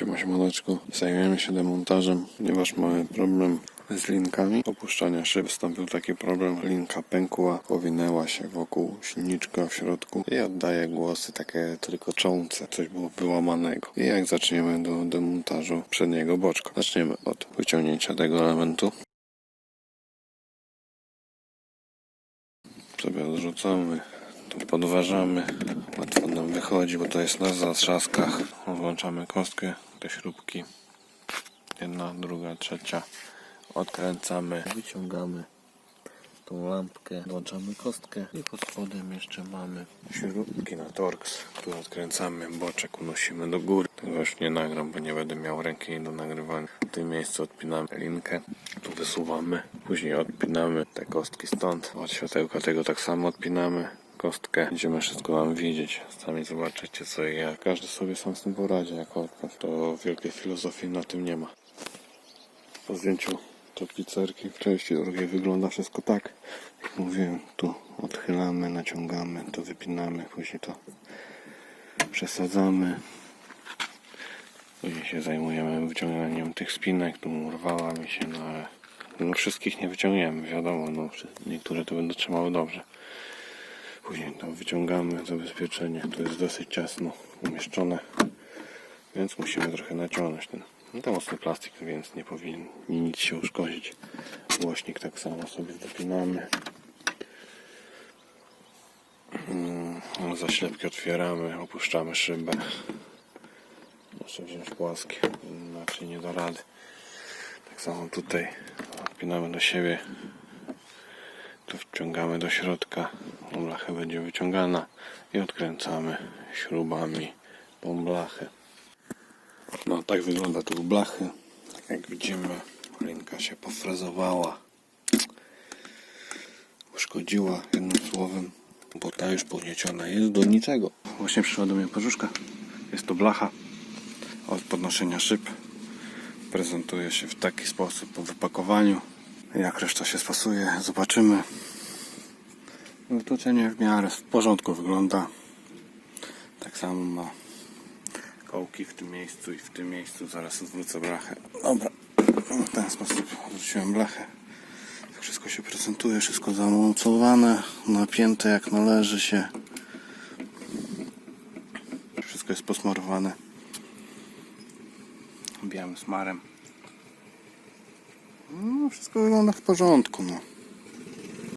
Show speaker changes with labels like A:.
A: odcineczku zajmiemy się demontażem, ponieważ mamy problem z linkami opuszczania szyb. Wystąpił taki problem, linka pękła, powinęła się wokół silniczka w środku i oddaje głosy takie trykoczące, coś było wyłamanego. I jak zaczniemy do demontażu przedniego boczka? Zaczniemy od wyciągnięcia tego elementu. Sobie odrzucamy, tu podważamy, łatwo nam wychodzi, bo to jest na zatrzaskach. Włączamy kostkę, te śrubki, jedna, druga, trzecia, odkręcamy, wyciągamy tą lampkę, włączamy kostkę. I pod spodem jeszcze mamy śrubki na Torx, które odkręcamy, boczek unosimy do góry. Tego już nie nagram, bo nie będę miał ręki do nagrywania. W tym miejscu odpinamy linkę, tu wysuwamy, później odpinamy te kostki stąd. Od światełka tego tak samo odpinamy kostkę. Będziemy wszystko wam widzieć. Sami zobaczycie co i jak. Każdy sobie sam z tym poradzi jako odpad. To wielkiej filozofii na tym nie ma. Po zdjęciu tapicerki w części drugiej wygląda wszystko tak. Jak mówiłem, tu odchylamy, naciągamy, to wypinamy, później to przesadzamy. Później się zajmujemy wyciąganiem tych spinek, tu urwała mi się, no ale no wszystkich nie wyciągniemy, wiadomo, no niektóre to będą trzymały dobrze. Później to wyciągamy, zabezpieczenie, to jest dosyć ciasno umieszczone, więc musimy trochę naciągnąć ten. No to mocny plastik, więc nie powinien nic się uszkodzić. Głośnik tak samo sobie dopinamy. Mm, Zaślepki otwieramy, opuszczamy szybę. Muszę wziąć płaskie, inaczej nie da rady. Tak samo tutaj odpinamy do siebie. Tu wciągamy do środka. Blacha będzie wyciągana i odkręcamy śrubami tą blachę. No tak wygląda tu blachy. Tak jak widzimy, linka się pofrezowała. Uszkodziła jednym słowem, bo ta już pognieciona jest do niczego. Właśnie przyszła do mnie pożuszka. Jest to blacha od podnoszenia szyb. Prezentuje się w taki sposób po wypakowaniu. Jak reszta się spasuje, zobaczymy. Wytłuczenie w miarę w porządku wygląda. Tak samo ma kołki w tym miejscu i w tym miejscu. Zaraz odwrócę blachę. Dobra, w ten sposób odwróciłem blachę. Wszystko się prezentuje, wszystko zamocowane, napięte jak należy się. Wszystko jest posmarowane białym smarem. No, wszystko wygląda w porządku. No.